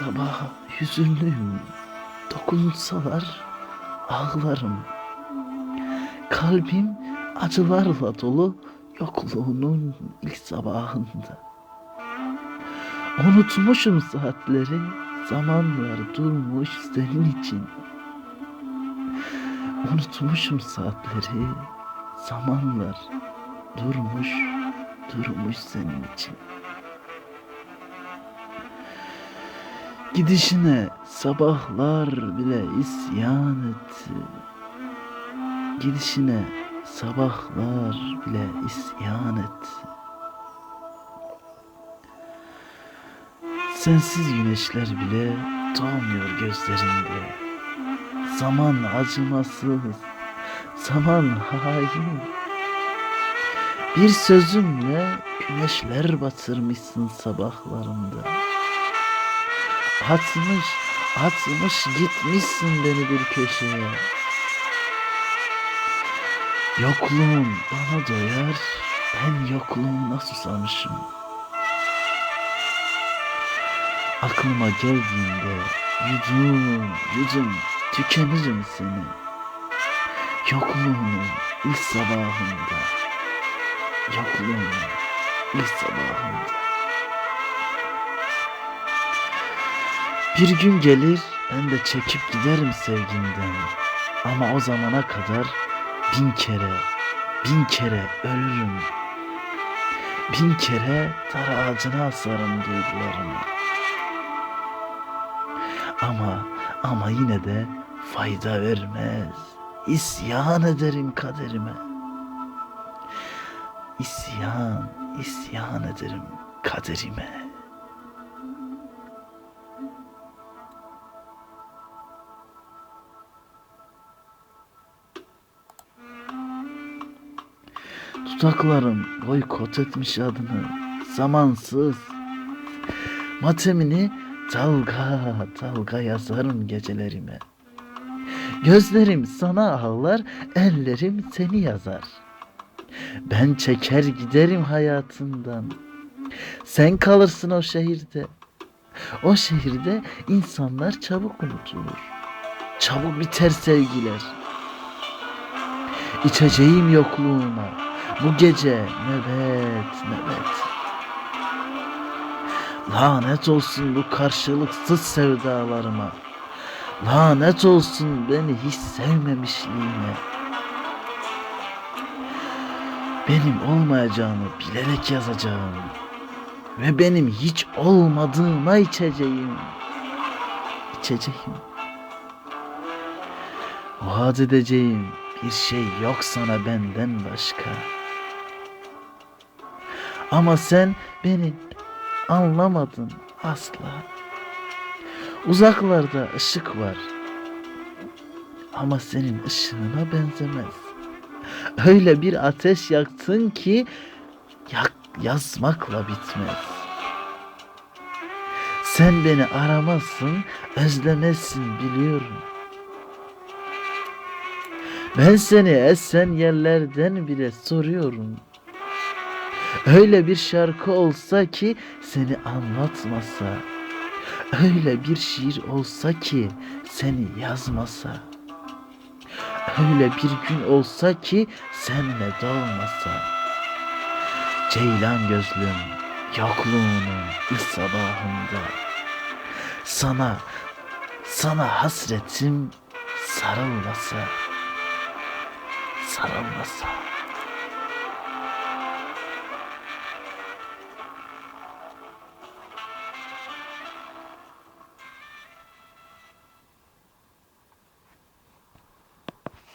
sabah hüzünlüyüm. Dokunsalar ağlarım. Kalbim acılarla dolu yokluğunun ilk sabahında. Unutmuşum saatleri, zamanlar durmuş senin için. Unutmuşum saatleri, zamanlar durmuş, durmuş senin için. Gidişine sabahlar bile isyan etti. Gidişine sabahlar bile isyan etti. Sensiz güneşler bile doğmuyor gözlerinde. Zaman acımasız, zaman hain. Bir sözümle güneşler batırmışsın sabahlarımda. Atmış, atmış gitmişsin beni bir köşeye. Yokluğun bana doyar, ben yokluğuna susamışım. Aklıma geldiğinde yudum yudum tükenirim seni. Yokluğunun ilk sabahında, yokluğunun ilk sabahında. Bir gün gelir ben de çekip giderim sevgimden. Ama o zamana kadar bin kere, bin kere ölürüm. Bin kere dar ağacına asarım duygularımı. Ama, ama yine de fayda vermez. İsyan ederim kaderime. İsyan, isyan ederim kaderime. Dudaklarım boykot etmiş adını. Zamansız. Matemini dalga dalga yazarım gecelerime. Gözlerim sana ağlar, ellerim seni yazar. Ben çeker giderim hayatından. Sen kalırsın o şehirde. O şehirde insanlar çabuk unutulur. Çabuk biter sevgiler. İçeceğim yokluğuna. Bu gece nöbet nöbet. Lanet olsun bu karşılıksız sevdalarıma. Lanet olsun beni hiç sevmemişliğime. Benim olmayacağını bilerek yazacağım. Ve benim hiç olmadığıma içeceğim. İçeceğim. Vaat edeceğim bir şey yok sana benden başka. Ama sen beni anlamadın asla. Uzaklarda ışık var. Ama senin ışığına benzemez. Öyle bir ateş yaktın ki yak, yazmakla bitmez. Sen beni aramazsın, özlemezsin biliyorum. Ben seni esen yerlerden bile soruyorum. Öyle bir şarkı olsa ki seni anlatmasa. Öyle bir şiir olsa ki seni yazmasa. Öyle bir gün olsa ki senle doğmasa. Ceylan gözlüm yokluğunun ilk sabahında. Sana, sana hasretim sarılmasa. Sarılmasa.